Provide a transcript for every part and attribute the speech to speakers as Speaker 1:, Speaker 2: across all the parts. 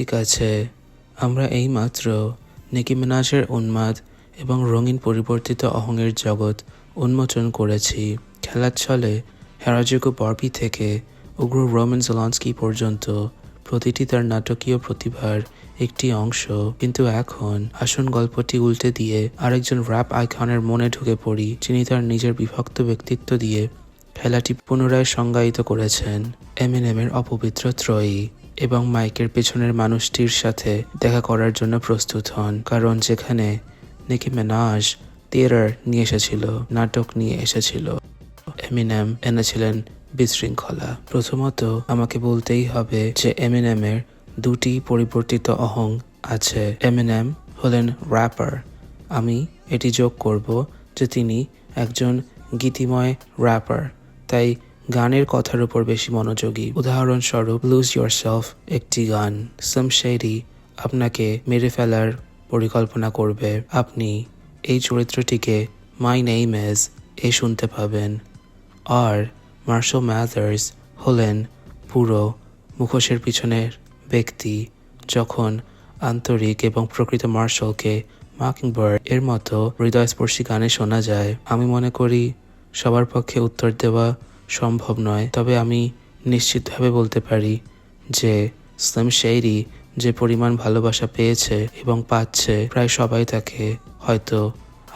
Speaker 1: ঠিক আছে। আমরা এইমাত্র নিকি মিনাজের উন্মাদ এবং রঙিন পরিবর্তিত অহংয়ের জগৎ উন্মোচন করেছি। খেলার ছলে হ্যারাজুকো বরবি থেকে উগ্র রোমান জেলন্সকি পর্যন্ত প্রতিটি তার নাটকীয় প্রতিভার একটি অংশ। কিন্তু এখন আসন গল্পটি উল্টে দিয়ে আরেকজন র্যাপ আইকনের মনে ঢুকে পড়ি, যিনি তার নিজের বিভক্ত ব্যক্তিত্ব দিয়ে খেলাটি পুনরায় সংজ্ঞায়িত করেছেন। এমিনেমের অপবিত্র ত্রয়ী। এবং মাইকের পেছনের মানুষটির সাথে দেখা করার জন্য প্রস্তুত হন, কারণ যেখানে নিকি মেনাজ থিয়েটার নিয়ে এসেছিল, নাটক নিয়ে এসেছিল, এমিনেম এনেছিলেন বিশৃঙ্খলা। প্রথমত আমাকে বলতেই হবে যে এমিনেমের দুটি পরিবর্তিত অহং আছে। এমিনেম হলেন র্যাপার আমি এটি যোগ করব যে তিনি একজন গীতিময় র্যাপার তাই গানের কথার উপর বেশি মনোযোগী। উদাহরণস্বরূপ লুজ সেলফ একটি গান। সাম শেরি আপনাকে মেরে ফেলার পরিকল্পনা করবে। আপনি এই চরিত্রটিকে মাই নেইম এজ এ শুনতে পাবেন। আর মার্শাল ম্যাথার্স হলেন পুরো মুখোশের পিছনের ব্যক্তি যখন আন্তরিক এবং প্রকৃত মার্শালকে মার্কিংবার্ড এর মতো হৃদয়স্পর্শী গানে শোনা যায়। আমি মনে করি, সবার পক্ষে উত্তর দেওয়া সম্ভব নয়। তবে আমি নিশ্চিতভাবে বলতে পারি যে স্লিম শেরি যে পরিমাণ ভালোবাসা পেয়েছে এবং পাচ্ছে, প্রায় সবাই তাকে হয়তো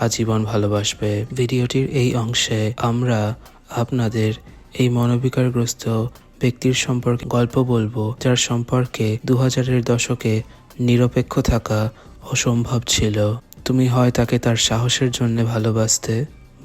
Speaker 1: আজীবন ভালোবাসবে। ভিডিওটির এই অংশে আমরা আপনাদের এই মনোবিকারগ্রস্ত ব্যক্তির সম্পর্কে গল্প বলব, যার সম্পর্কে দু হাজারের দশকে নিরপেক্ষ থাকা অসম্ভব ছিল। তুমি হয় তাকে তার সাহসের জন্য ভালোবাসতে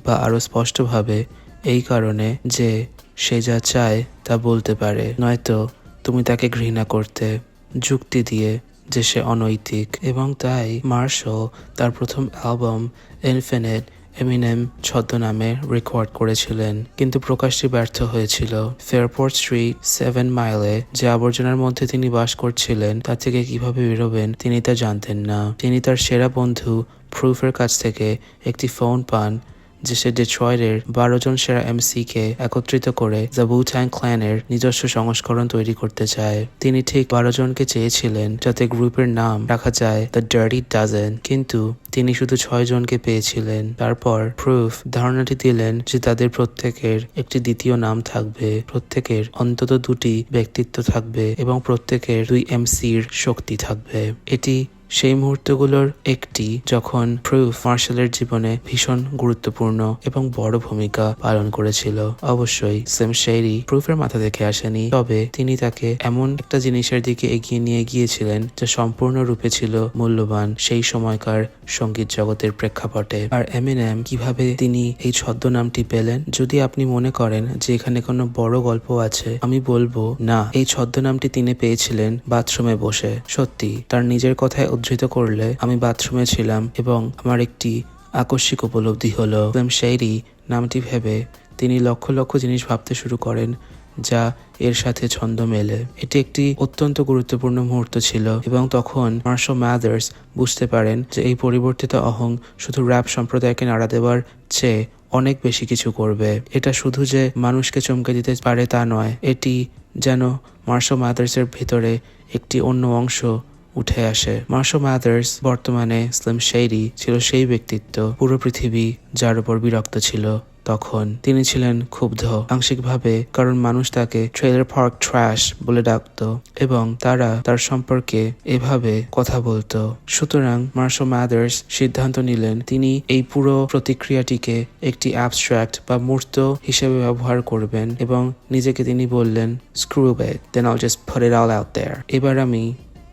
Speaker 1: বা আরও স্পষ্টভাবে এই কারণে যে সে যা চায় তা বলতে পারে। নয়তো তুমি তাকে ঘৃণা করতে, যুক্তি দিয়ে যে সে অনৈতিক। এবং তাই মার্শাল তার প্রথম অ্যালবাম ইনফিনিট এমিনেম ছদ্মনামে রেকর্ড করেছিলেন। কিন্তু প্রকাশটি ব্যর্থ হয়েছিল। ফেয়ারপোর্ট স্ট্রিট সেভেন মাইলে যে আবর্জনার মধ্যে তিনি বাস করছিলেন তা থেকে কীভাবে বেরোবেন তিনি তা জানতেন না। তিনি তার সেরা বন্ধু প্রুফের কাছ থেকে একটি ফোন পান যে সে ডেট্রয়েডের বারো জন সেরা এমসি কে একত্রিত করে দ্য বু ট্যাং ক্ল্যানের নিজস্ব সংস্করণ তৈরি করতে চায়। তিনি ঠিক বারো জনকে চেয়েছিলেন, যাতে গ্রুপের নাম রাখা যায় দ্য ডার্টি ডাজেন কিন্তু তিনি শুধু ছয় জনকে পেয়েছিলেন। তারপর প্রুফ ধারণাটি দিলেন যে তাদের প্রত্যেকের একটি দ্বিতীয় নাম থাকবে, প্রত্যেকের অন্তত দুটি ব্যক্তিত্ব থাকবে এবং প্রত্যেকের দুই এমসির শক্তি থাকবে। এটি সেই মুহূর্তগুলোর একটি যখন প্রুফ মার্শালের জীবনে ভীষণ গুরুত্বপূর্ণ এবং বড় ভূমিকা পালন করেছিল। অবশ্যই সেম শেরি প্রুফের মাথা থেকে আসেনি, তবে তিনি তাকে এমন একটা জিনিসের দিকে এগিয়ে নিয়ে গিয়েছিলেন যা সম্পূর্ণরূপে ছিল মূল্যবান সেই সময়কার সংগীত জগতের প্রেক্ষাপটে। আর এমিনেম, কীভাবে তিনি এই ছদ্মনামটি পেলেন? যদি আপনি মনে করেন যে এখানে কোনো বড় গল্প আছে, আমি বলব, না, এই ছদ্মনামটি তিনি পেয়েছিলেন বাথরুমে বসে। সত্যি, তার নিজের কথায় উদ্ধৃত করলে আমি বাথরুমে ছিলাম এবং আমার একটি আকস্মিক উপলব্ধি হলো। শেরি নামটি ভেবে তিনি লক্ষ লক্ষ জিনিস ভাবতে শুরু করেন যা এর সাথে ছন্দ মেলে। এটি একটি অত্যন্ত গুরুত্বপূর্ণ মুহূর্ত ছিল এবং তখন মার্শো ম্যাদার্স বুঝতে পারেন যে এই পরিবর্তিত অহং শুধু র্যাপ সম্প্রদায়কে নাড়া দেওয়ার চেয়ে অনেক বেশি কিছু করবে। এটা শুধু যে মানুষকে চমকে দিতে পারে তা নয়, এটি যেন মার্শো ম্যাদার্সের ভিতরে একটি অন্য অংশ উঠে আসে। মার্শো ম্যাদার্স বর্তমানে স্লিম শেরি ছিল সেই ব্যক্তিত্ব। পুরো পৃথিবী যার উপর বিরক্ত ছিল। তখন তিনি ছিলেন ক্ষুব্ধ। আংশিকভাবে কারণ মানুষ তাকে ট্রেলার পার্ক ট্র্যাশ বলে ডাকত এবং তারা তার সম্পর্কে এভাবে কথা বলতো। সুতরাং মার্শো ম্যাদার্স সিদ্ধান্ত নিলেন, তিনি এই পুরো প্রতিক্রিয়াটিকে একটি অ্যাবস্ট্রাক্ট বা মূর্ত হিসেবে ব্যবহার করবেন এবং নিজেকে তিনি বললেন screw it then I'll just it all out there. এবার আমি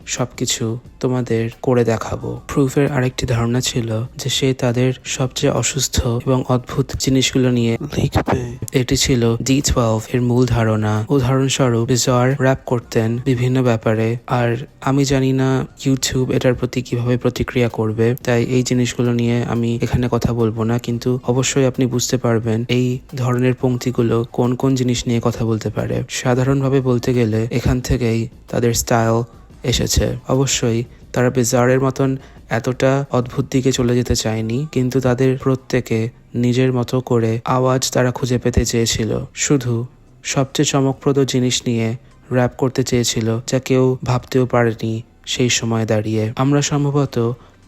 Speaker 1: সবকিছু তোমাদের করে দেখাবো। প্রুফের আরেকটি ধারণা ছিল যে সে তাদের সবচেয়ে অসুস্থ এবং অদ্ভুত জিনিসগুলো নিয়ে লিখবে। এটি ছিল ডি টুয়েলভ এর মূল ধারণা। উদাহরণস্বরূপ বিজয় র্যাপ করতেন বিভিন্ন ব্যাপারে। আর আমি জানি না ইউটিউব এটার প্রতি কীভাবে প্রতিক্রিয়া করবে, তাই এই জিনিসগুলো নিয়ে আমি এখানে কথা বলব না। কিন্তু অবশ্যই আপনি বুঝতে পারবেন এই ধরনের পংক্তিগুলো কোন কোন জিনিস নিয়ে কথা বলতে পারে। সাধারণভাবে বলতে গেলে এখান থেকেই তাদের স্টাইল এসেছে। অবশ্যই, তারা বেজারের মতন এতটা অদ্ভুত দিকে চলে যেতে চায়নি, কিন্তু তাদের প্রত্যেকে নিজের মতো করে আওয়াজ তারা খুঁজে পেতে চেয়েছিল। শুধু সবচেয়ে চমকপ্রদ জিনিস নিয়ে র্যাপ করতে চেয়েছিল, যা কেউ ভাবতেও পারেনি সেই সময় দাঁড়িয়ে। আমরা সম্ভবত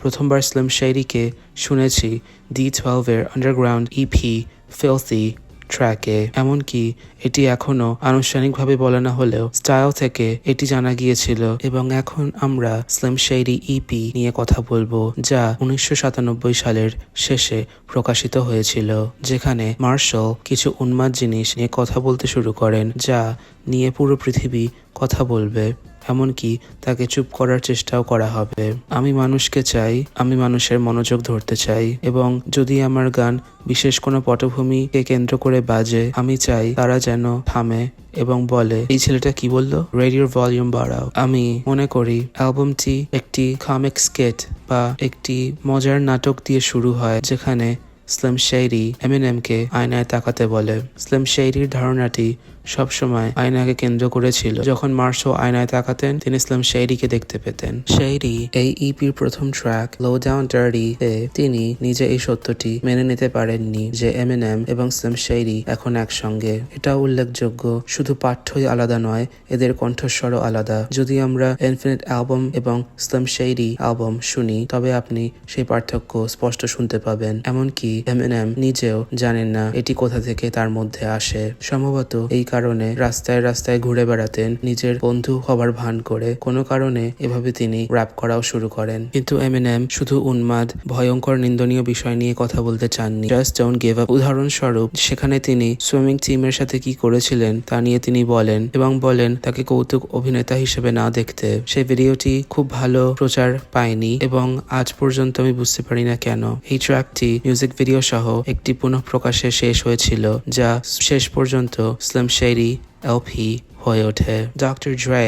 Speaker 1: প্রথমবার স্লিম শাইরিকে শুনেছি ডি টুয়েলভের আন্ডারগ্রাউন্ড ইপি ফিলথি ট্র্যাকে। এমনকি এটি এখনও আনুষ্ঠানিকভাবে বলা না হলেও স্টাইল থেকে এটি জানা গিয়েছিল। এবং এখন আমরা স্লিম শেরি ইপি নিয়ে কথা বলব, যা উনিশশো সাতানব্বই সালের শেষে প্রকাশিত হয়েছিল, যেখানে মার্শাল কিছু উন্মাদ জিনিস নিয়ে কথা বলতে শুরু করেন, যা নিয়ে পুরো পৃথিবী কথা বলবে। এমনকি তাকে চুপ করার চেষ্টাও করা হবে। আমি মানুষকে চাই, আমি মানুষের মনোযোগ ধরতে চাই এবং যদি আমার গান বিশেষ কোনো পটভূমিকে কেন্দ্র করে বাজে, আমি চাই তারা যেন থামে এবং বলে, এই ছেলেটা কি বলল? রেডিওর ভলিউম বাড়াও। আমি মনে করি, অ্যালবামটি একটি কমিক স্কেট বা একটি মজার নাটক দিয়ে শুরু হয়, যেখানে স্লিম শেরি এমএনএমকে আয়নায় তাকাতে বলে। স্লিম শেরির ধারণাটি সবসময় আয়নাকে কেন্দ্র করেছিল। যখন মার্শো আয়নায় তাকাতেন, তিনি ইসলাম শেরিকে দেখতে পেতেন। শেরি এই ইপির প্রথম ট্র্যাক লো ডাউন ডার্ডি তে তিনি নিজে এই সত্যটি মেনে নিতে পারেননি যে এমএনএম এবং ইসলাম শেরি এখন একসঙ্গে। এটা উল্লেখযোগ্য, শুধু পাঠ্যই আলাদা নয়, এদের কণ্ঠস্বরও আলাদা। যদি আমরা ইনফিনিট অ্যালবাম এবং ইসলাম শেরি অ্যালবাম শুনি, তবে আপনি সেই পার্থক্য স্পষ্ট শুনতে পাবেন। এমনকি এমএনএম নিজেও জানেন না এটি কোথা থেকে তার মধ্যে আসে। সম্ভবত এই কারণে রাস্তায় রাস্তায় ঘুরে বেড়াতেন, নিজের বন্ধু হবার ভান করে। কোনো কারণে এভাবে তিনি র্যাপ করাও শুরু করেন। কিন্তু এমএনএম শুধু উন্মাদ, ভয়ঙ্কর, নিন্দনীয় বিষয় নিয়ে কথা বলতে চাননি। জাস্ট ডোন্ট গিভ আপ উদাহরণস্বরূপ, সেখানে তিনি সুইমিং টিমের সাথে কি করেছিলেন তা নিয়ে তিনি বলেন এবং বলেন তাকে কৌতুক অভিনেতা হিসেবে না দেখতে। সেই ভিডিওটি খুব ভালো প্রচার পায়নি এবং আজ পর্যন্ত আমি বুঝতে পারি না কেন। এই ট্র্যাকটি মিউজিক ভিডিও সহ একটি পুনঃপ্রকাশে শেষ হয়েছিল, যা শেষ পর্যন্ত স্লিম শেরি এলপি হয়ে ওঠে। ডক্টর ড্রে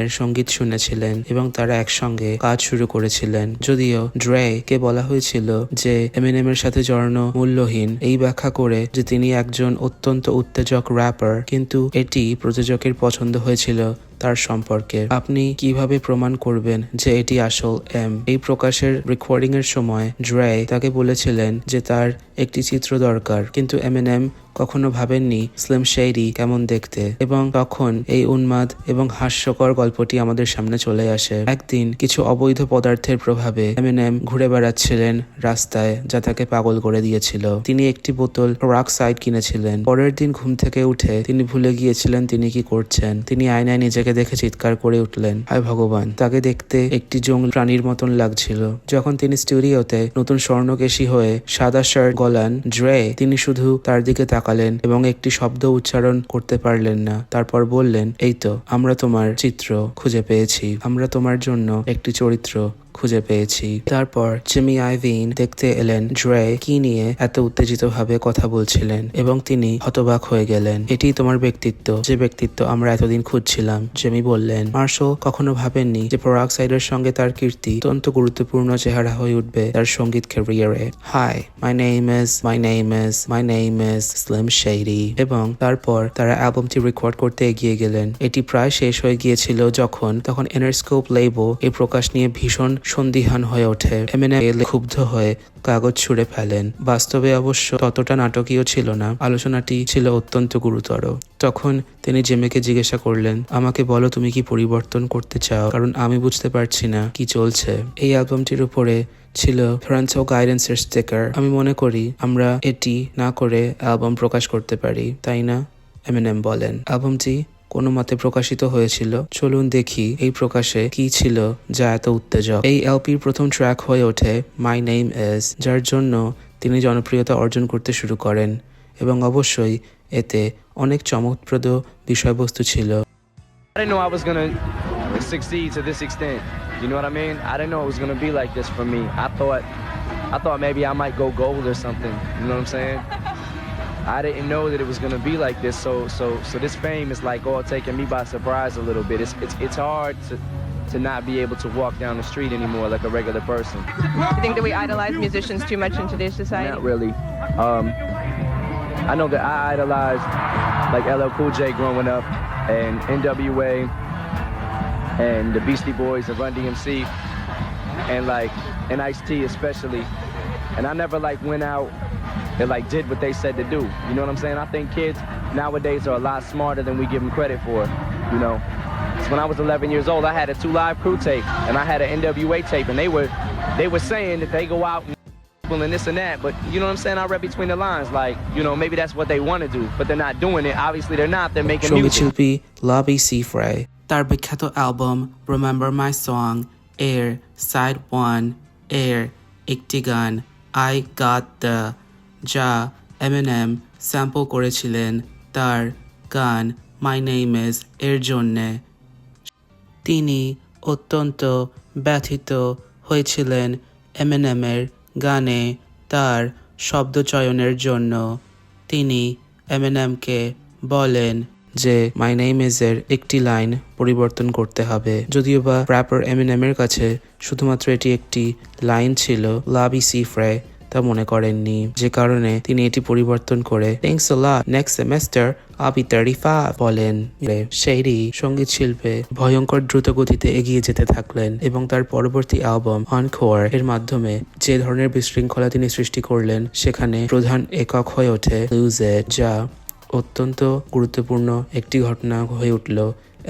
Speaker 1: এর সংগীত শুনেছিলেন এবং তারা একসঙ্গে কাজ শুরু করেছিলেন। যদিও ড্রে কে বলা হয়েছিল যে এমএনএম এর সাথে জড়ানো মূল্যহীন, এই ব্যাখ্যা করে যে তিনি একজন অত্যন্ত উত্তেজক র্যাপার কিন্তু এটি প্রযোজকের পছন্দ হয়েছিল। তার সম্পর্কে। আপনি কীভাবে প্রমাণ করবেন যে এটি আসল এম এই প্রকাশের রেকর্ডিং এর সময় ড্রে তাকে বলেছিলেন যে তার একটি চিত্র দরকার। কিন্তু এমএনএম কখনো ভাবেননি স্লিম শেরি কেমন দেখতে। এবং তখন এই উন্মাদ এবং হাস্যকর গল্পটি আমাদের সামনে চলে আসে। একদিন কিছু অবৈধ পদার্থের প্রভাবে এমএনএম ঘুরে বেড়াচ্ছিলেন রাস্তায় যা তাকে পাগল করে দিয়েছিল। তিনি একটি বোতল রক সাইড কিনেছিলেন। পরের দিন ঘুম থেকে উঠে তিনি ভুলে গিয়েছিলেন তিনি কি করছেন। তিনি আয়নায় নিজেকে দেখে চিৎকার করে উঠলেন। হায় ভগবান, তাকে দেখতে একটি জঙ্গল প্রাণীর মতন লাগছিল। যখন তিনি স্টুডিওতে নতুন স্বর্ণকেশী হয়ে সাদা শার্ট গলান ড্রে, তিনি শুধু তার দিকে তাকালেন এবং একটি শব্দ উচ্চারণ করতে পারলেন না। তারপর বললেন, এই তো, আমরা তোমার চিত্র খুঁজে পেয়েছি। আমরা তোমার জন্য একটি চরিত্র খুঁজে পেয়েছি। তারপর জিমি আইভিন দেখতে এলেন ড্রে কি নিয়ে এত উত্তেজিত ভাবে কথা বলছিলেন এবং তিনি হতবাক হয়ে গেলেন। এটি তোমার ব্যক্তিত্ব। যে ব্যক্তিত্ব আমরা এতদিন খুঁজছিলাম, জেমি বললেন মার্শো কখনো ভাবেননি যে প্রোয়াক্সাইডের সঙ্গে তার কীর্তি অত্যন্ত গুরুত্বপূর্ণ চেহারা হয়ে উঠবে তার সংগীত ক্যারিয়ারে hi my name is my name is my name is Slim Shady এবং তারপর তারা অ্যালবামটি রেকর্ড করতে এগিয়ে গেলেন। এটি প্রায় শেষ হয়ে গিয়েছিল যখন, তখন এনারস্কোপ লেবো এই প্রকাশ নিয়ে ভীষণ সন্দিহান হয়ে ওঠে। এমএনএম ক্ষুব্ধ হয়ে কাগজ ছুঁড়ে ফেলেন। বাস্তবে অবশ্য ততটা নাটকীয় ছিল না। আলোচনাটি ছিল অত্যন্ত গুরুতর। তখন তিনি জেমেকে জিজ্ঞাসা করলেন, আমাকে বলো তুমি কি পরিবর্তন করতে চাও? কারণ আমি বুঝতে পারছি না কি চলছে। এই অ্যালবামটির উপরে ছিল ফ্রান্সো গাইডেন্সের স্টেকার। আমি মনে করি আমরা এটি না করে অ্যালবাম প্রকাশ করতে পারি, তাই না? এমএনএম বলেন। অ্যালবামটি কোনো মতে প্রকাশিত হয়েছিল চলুন দেখি এই প্রকাশে কি ছিল যা এত উত্তেজক এই এলপির প্রথম ট্র্যাক হয়ে ওঠে মাই নেইম এস যার জন্য তিনি জনপ্রিয়তা অর্জন করতে শুরু করেন এবং অবশ্যই এতে অনেক চমৎপ্রদ বিষয়বস্তু ছিল
Speaker 2: I thought maybe I might go gold or something. You know what I'm saying? I didn't know that it was gonna be like this. So, so, so this fame is like all taking me by surprise a little bit. It's, it's, it's hard to, to not be able to walk down the street anymore like a regular person.
Speaker 3: You think that we idolize musicians too much in today's society?
Speaker 2: Not really. Um, I know that I idolized like LL Cool J growing up, and NWA, and the Beastie Boys, and Run DMC, and like and Ice T especially. And I never like went out and like did what they said to do. You know what I'm saying? I think kids nowadays are a lot smarter than we give them credit for. You know. Because when I was 11 years old, I had a Two Live Crew tape and I had an NWA tape, and they were they were saying that they go out and people and this and that, but you know what I'm saying? I read between the lines, like you know maybe that's what they want to do, but they're not doing it. Obviously, they're not. They're making
Speaker 1: সঙ্গীত
Speaker 2: music.
Speaker 1: শিল্পী লাবি C fry তার বিখ্যাত album remember my song এর side one এর একটি গান I gut the যা Eminem sample করেছিলেন তার গান মাই নেইম ইজ এর জন্যে। তিনি অত্যন্ত ব্যথিত হয়েছিলেন এমএনএমের গানে তার শব্দচয়নের জন্য। তিনি এমএনএমকে বলেন যে মাই নেম এর একটি লাইন পরিবর্তন করতে হবে। যদিও বা র্যাপার এমএনএমের কাছে শুধুমাত্র এটি একটি লাইন ছিল লাবি সি ফ্রে তা মনে করেননি। যে কারণে তিনি এটি পরিবর্তন করে থ্যাংকস নেক্সট সেমেস্টার আবি থার্টি বলেন। সেইরি সংগীত শিল্পে ভয়ঙ্কর দ্রুত গতিতে এগিয়ে যেতে থাকলেন এবং তার পরবর্তী অ্যালবাম অনখোয়ার এর মাধ্যমে যে ধরনের বিশৃঙ্খলা তিনি সৃষ্টি করলেন, সেখানে প্রধান একক হয়ে ওঠে লুজেট যা অত্যন্ত গুরুত্বপূর্ণ একটি ঘটনা হয়ে উঠল।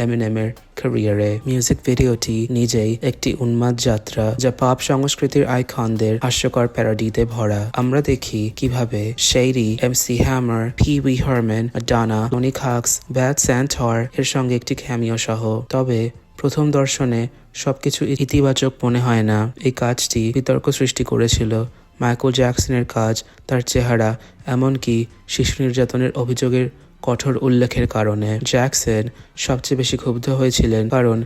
Speaker 1: এমএনএমের ক্যারিয়ারে মিউজিক ভিডিওটি নিজেই একটি উন্মাদ যাত্রা যা পাপ সংস্কৃতির আইকনদের হাস্যকর প্যারোডিতে ভরা। আমরা দেখি কীভাবে sehri M C Hammer Pee Wee Herman Dana Tony খাক্স bat স্যান্টর এর সঙ্গে একটি ক্যামিও সহ। তবে প্রথম দর্শনে সবকিছু ইতিবাচক মনে হয় না। এই কাজটি বিতর্ক সৃষ্টি করেছিল। মাইকেল জ্যাকসনের কাজ তার চেহারা এমনকি শিশু নির্যাতনের অভিযোগের কঠোর উল্লেখের কারণে জ্যাকসন সবচেয়ে বেশি ক্ষুব্ধ হয়েছিলেন কারণ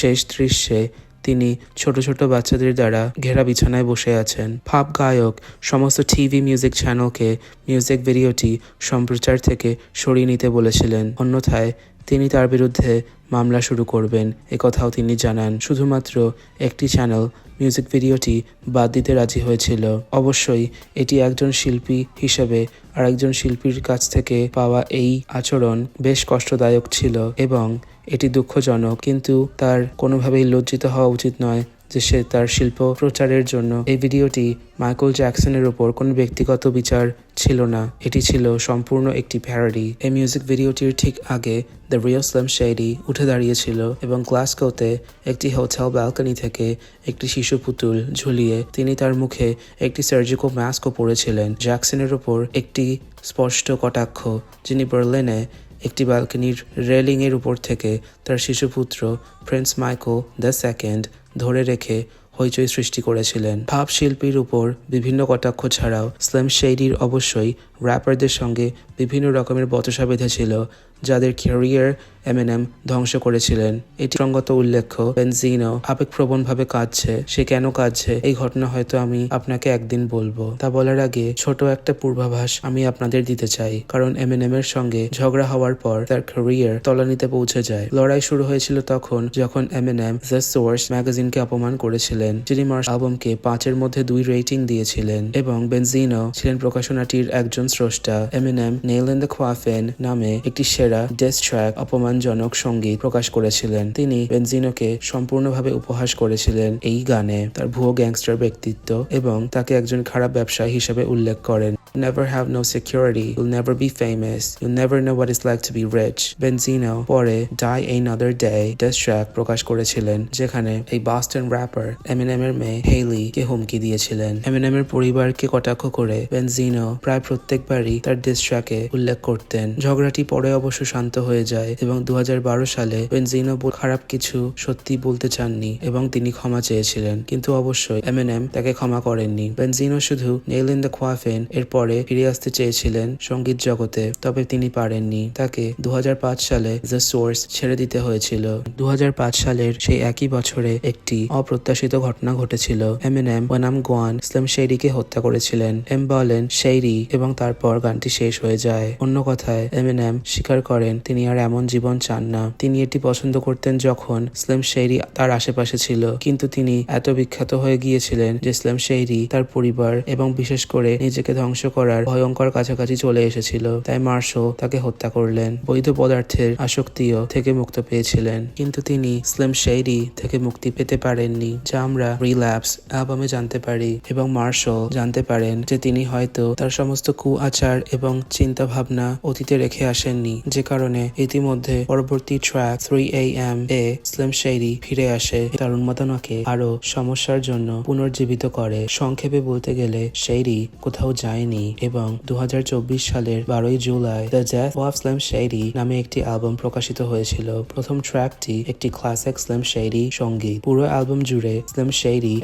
Speaker 1: শেষ দৃশ্যে তিনি ছোট ছোট বাচ্চাদের দ্বারা ঘেরা বিছানায় বসে আছেন। ফাপ গায়ক সমস্ত টিভি মিউজিক চ্যানেলকে মিউজিক ভিডিওটি সম্প্রচার থেকে সরিয়ে নিতে বলেছিলেন। অন্যথায় তিনি তার বিরুদ্ধে মামলা শুরু করবেন। কথাও তিনি জানান, শুধুমাত্র একটি চ্যানেল, মিউজিক ভিডিওটি বাদ দিতে রাজি হয়েছিল। অবশ্যই, এটি একজন শিল্পী হিসেবে আরেকজন শিল্পীর কাছ থেকে পাওয়া এই আচরণ বেশ কষ্টদায়ক ছিল এবং এটি দুঃখজনক, কিন্তু তার কোনোভাবেই লজ্জিত হওয়া উচিত নয়। যে সে তার শিল্প প্রচারের জন্য এই ভিডিওটি মাইকেল জ্যাকসনের উপর কোনো ব্যক্তিগত বিচার ছিল না। এটি ছিল সম্পূর্ণ একটি প্যারোডি এই মিউজিক ভিডিওটির ঠিক আগে দ্য রিয়াল স্লাম শেডি উঠে দাঁড়িয়েছিল এবং গ্লাসগোতে একটি হোটেল ব্যালকনি থেকে একটি শিশু পুতুল ঝুলিয়ে তিনি তার মুখে একটি সার্জিক্যাল মাস্কও পরেছিলেন। জ্যাকসনের উপর একটি স্পষ্ট কটাক্ষ, যিনি বার্লিনে একটি ব্যালকনির রেলিংয়ের উপর থেকে তার শিশুপুত্র প্রিন্স মাইকেল দ্য সেকেন্ড ধরে রেখে হইচই সৃষ্টি করেছিলেন। ভাব শিল্পীর উপর বিভিন্ন কটাক্ষ ছাড়াও স্ল্যাম শেডির অবশ্যই র্যাপারদের সঙ্গে বিভিন্ন রকমের বচসা বেঁধেছিল যাদের ক্যারিয়ার এমএনএম ধ্বংস করেছিলেন। এটি সঙ্গত উল্লেখ্য বেনজিনো আবেগপ্রবণভাবে কাঁদছে। সে কেন কাঁদছে? এই ঘটনা হয়তো আমি আপনাকে একদিন বলব। তা বলার আগে ছোট একটা পূর্বাভাস আমি আপনাদের দিতে চাই। কারণ এমএনএম এর সঙ্গে ঝগড়া হওয়ার পর তার ক্যারিয়ার তলানিতে পৌঁছে যায়। লড়াই শুরু হয়েছিল তখন যখন এমএনএম দ্য সোর্স ম্যাগাজিনকে অপমান করেছিলেন। যিনি মার্স অ্যালবামকে পাঁচের মধ্যে দুই রেটিং দিয়েছিলেন এবং বেনজিনো ছিলেন প্রকাশনাটির একজন স্রষ্টা Eminem Nail in the Coffin নামে একটি সেরা ডেস ট্র্যাক অপমানজনক সংগীত প্রকাশ করেছিলেন। তিনি বেনজিনোকে সম্পূর্ণভাবে উপহাস করেছিলেন এই গানে। তার ভুয়ো গ্যাংস্টার ব্যক্তিত্ব এবং তাকে একজন খারাপ ব্যবসায়ী হিসেবে উল্লেখ করেন। Never have no security. You'll never be famous. You'll never know what it's like to be rich. Benzino পরে die another day diss track প্রকাশ করেছিলেন, যেখানে এই বাস্টন র্যাপার এমএনএম এর মেয়ে হেইলি কে হুমকি দিয়েছিলেন। এমএনএম এর পরিবারকে কটাক্ষ করে বেনজিনো প্রায় প্রত্যেকবারই তার ডিস ট্র্যাকে উল্লেখ করতেন। ঝগড়াটি পরে অবশ্য শান্ত হয়ে যায় এবং দু হাজার বারো সালে বেনজিনো খারাপ কিছু সত্যি বলতে চাননি এবং তিনি ক্ষমা চেয়েছিলেন। কিন্তু অবশ্যই এমএনএম তাকে ক্ষমা করেননি। বেনজিনো শুধু নেল ইন দ্য কোয়াফেন এর পরে ফিরে আসতে চেয়েছিলেন সংগীত জগতে, তবে তিনি পারেননি। তাকে দু হাজার পাঁচ সালে দ্য সোর্স ছেড়ে দিতে হয়েছিল। দু সালের সেই একই বছরে একটি অপ্রত্যাশিত ঘটনা ঘটেছিল। এমএনএম বনাম গোয়ান ইসলাম শেরিকে হত্যা করেছিলেন। এম বলেন শেরি এবং তারপর গানটি শেষ হয়ে যায়। অন্য কথায় এম এমএনএম স্বীকার করেন, তিনি আর এমন জীবন চান না। তিনি এটি পছন্দ করতেন যখন স্লেম শেরি তার আশেপাশে ছিল। কিন্তু তিনি এত বিখ্যাত হয়ে গিয়েছিলেন যে ইসলাম শেরি তার পরিবার এবং বিশেষ করে নিজেকে ধ্বংস করার ভয়ঙ্কর কাছাকাছি চলে এসেছিল। তাই মার্শো তাকে হত্যা করলেন। বৈধ পদার্থের আসক্তিও থেকে মুক্ত পেয়েছিলেন। কিন্তু তিনি স্লেম শেরি থেকে মুক্তি পেতে পারেননি, যা আমরা রিল্যাপস অ্যালবামে জানতে পারি এবং মার্শো জানতে পারেন যে তিনি হয়তো তার সমস্ত কু আচার এবং চিন্তা ভাবনা অতীতে রেখে আসেননি। যে কারণে ইতিমধ্যে পরবর্তী track three A M a Slim Shady ফিরে আসে। তার উন্মাদনাকে আরও সমস্যার জন্য পুনর্জীবিত করে। সংক্ষেপে বলতে গেলে শেরি কোথাও যায়নি। এবং দুহাজার চব্বিশ সালের বারোই July the death of Slim Shady নামে একটি অ্যালবাম প্রকাশিত হয়েছিল। প্রথম ট্র্যাকটি একটি ক্লাসিক স্লেম শেরি সংগীত। পুরো অ্যালবাম জুড়ে স্ল্যাম শেরি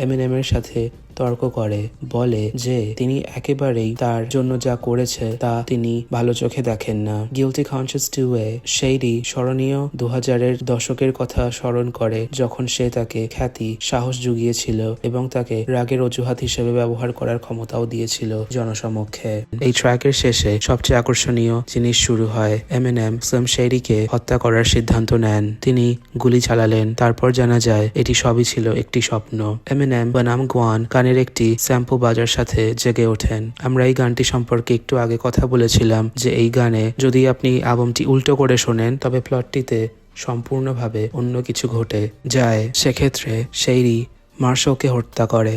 Speaker 1: এর সাথে তর্ক করে, বলে যে তিনি একেবারেই তার জন্য যা করেছে তা তিনি ভালো চোখে দেখেন না। গিলটি কনসিয়াস টু এ সেইরি স্মরণীয় দু হাজারের দশকের কথা স্মরণ করে যখন সে তাকে খ্যাতি, সাহস জুগিয়েছিল এবং তাকে রাগের অজুহাত হিসেবে ব্যবহার করার ক্ষমতাও দিয়েছিল জনসমক্ষে। এই ট্র্যাকের শেষে সবচেয়ে আকর্ষণীয় জিনিস শুরু হয় এম এন এম স্লেম শেরিকে হত্যা করার সিদ্ধান্ত নেন। তিনি গুলি চালালেন, তারপর জানা যায় এটি সবই ছিল একটি স্বপ্ন। এম এন এম বনাম গোয়ান গানের একটি স্যাম্পু বাজার সাথে জেগে ওঠেন। আমরা এই গানটি সম্পর্কে একটু আগে কথা বলেছিলাম যে এই গানে যদি আপনি অ্যালবামটি উল্টো করে শোনেন, তবে প্লটটিতে সম্পূর্ণভাবে অন্য কিছু ঘটে যায়। সেক্ষেত্রে সেইরি মার্শোকে হত্যা করে।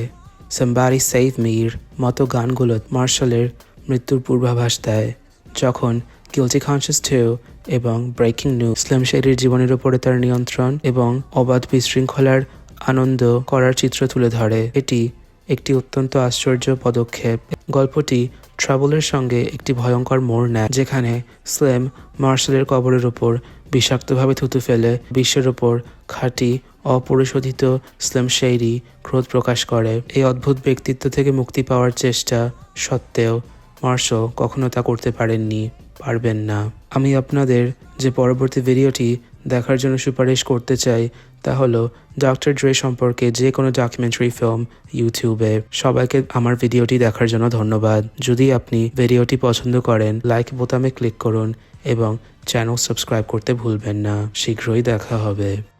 Speaker 1: সাম্বারি সেভ মির মতো গানগুলো মার্শালের মৃত্যুর পূর্বাভাস দেয়, যখন গিলটি কনসিয়াস টেও এবং ব্রেকিং নিউ ইসলাম শেরির জীবনের উপরে তার নিয়ন্ত্রণ এবং অবাধ বিশৃঙ্খলার আনন্দ করার চিত্র তুলে ধরে। এটি একটি অত্যন্ত আশ্চর্য পদক্ষেপ। গল্পটি ট্রাভেলের সঙ্গে একটি ভয়ঙ্কর মোড় নেয়, যেখানে স্লেম মার্শালের কবরের ওপর বিষাক্তভাবে থুতু ফেলে বিশ্বের ওপর খাঁটি, অপরিশোধিত স্লেম শেরি ক্রোধ প্রকাশ করে। এই অদ্ভুত ব্যক্তিত্ব থেকে মুক্তি পাওয়ার চেষ্টা সত্ত্বেও মার্শো কখনো তা করতে পারেননি, পারবেন না। আমি আপনাদের যে পরবর্তী ভিডিওটি দেখার জন্য সুপারিশ করতে চাই, তা হলো ডক্টর ড্রে সম্পর্কে যে কোনো ডকুমেন্টারি ফিল্ম ইউটিউবে সবাইকে আমার ভিডিওটি দেখার জন্য ধন্যবাদ। যদি আপনি ভিডিওটি পছন্দ করেন লাইক বোতামে ক্লিক করুন এবং চ্যানেল সাবস্ক্রাইব করতে ভুলবেন না। শীঘ্রই দেখা হবে।